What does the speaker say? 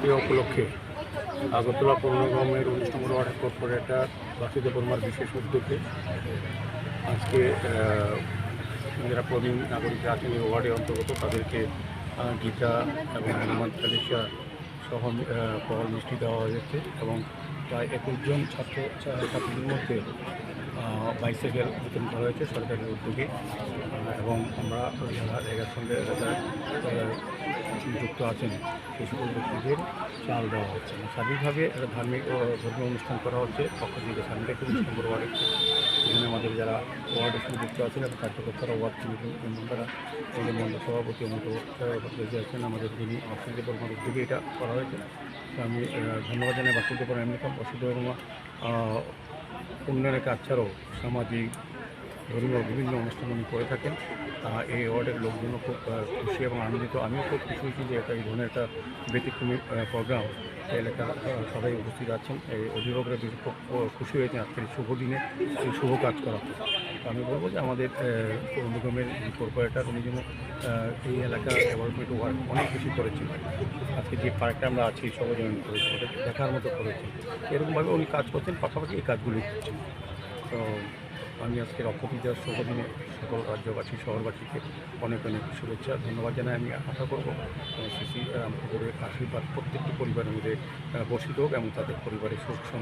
তৃতীয় উপলক্ষে আগরতলা পৌর নিগমের উনিশ নম্বর ওয়ার্ড কর্পোরেটর বাসুদেব বর্মার বিশেষ উদ্যোগে আজকে যারা প্রবীণ নাগরিক আছেন এই ওয়ার্ডের অন্তর্গত তাদেরকে গীতা এবং হনুমান চালিশা সহ ফল মিষ্টি দেওয়া হয়েছে এবং প্রায় একুশ জন ছাত্র, ছাত্রীদের মধ্যে বাইসাইকেল বিতরণ করা হয়েছে সরকারের উদ্যোগে। এবং আমরা যারা এর সঙ্গে যুক্ত আছেন, সেই সকল ব্যক্তিদের চাল দেওয়া হচ্ছে। স্বাভাবিকভাবে একটা ধার্মিক ধর্মীয় অনুষ্ঠান করা হচ্ছে। পক্ষ থেকে সামনে নম্বর ওয়ার্ডে এখানে আমাদের যারা ওয়ার্ডের সঙ্গে যুক্ত আছেন এবং কার্যকর্তারা, ওয়ার্ড কমিটি মেম্বাররা মন্ডল সভাপতি আমাদের আছেন, আমাদের যিনি বাসুদেব বর্মার উদ্যোগে এটা করা হয়েছে। আমি ধন্যবাদ জানাই বাসুদেব বর্মা বাসুদেব বর্মা উন্নয়নের কাজ ছাড়াও সামাজিক ধর্মীয় বিভিন্ন অনুষ্ঠান উনি করে থাকেন। এই ওয়ার্ডের লোকজনও খুব খুশি এবং আনন্দিত। আমিও খুব খুশি হয়েছি যে একটা এই ধরনের একটা ব্যতিক্রমী প্রোগ্রাম এলাকার আহ, সবাই উপস্থিত আছেন। এই অভিভাবকরা খুব খুশি হয়েছেন আজকের শুভ দিনে এই শুভ কাজ করা আমি বলব যে আমাদের নিগমের কর্পোরেটর উনি যেন এই এলাকার ডেভেলপমেন্ট ওয়ার্ক অনেক বেশি করেছেন। আজকে যে পার্কটা আমরা আছি সর্বজনীন করেছি ওটা দেখার মতো করেছি এরকমভাবে উনি কাজ করছেন পাশাপাশি এই কাজগুলি তো আমি আজকের অক্ষতিদার শুভদিনে সকল রাজ্যবাসী, শহরবাসীকে অনেক অনেক শুভেচ্ছা, ধন্যবাদ জানাই। আমি আশা করব শ্রী শ্রী রামপুরের আশীর্বাদ প্রত্যেকটি পরিবারের মধ্যে বসিত হোক এবং তাদের পরিবারের সুখ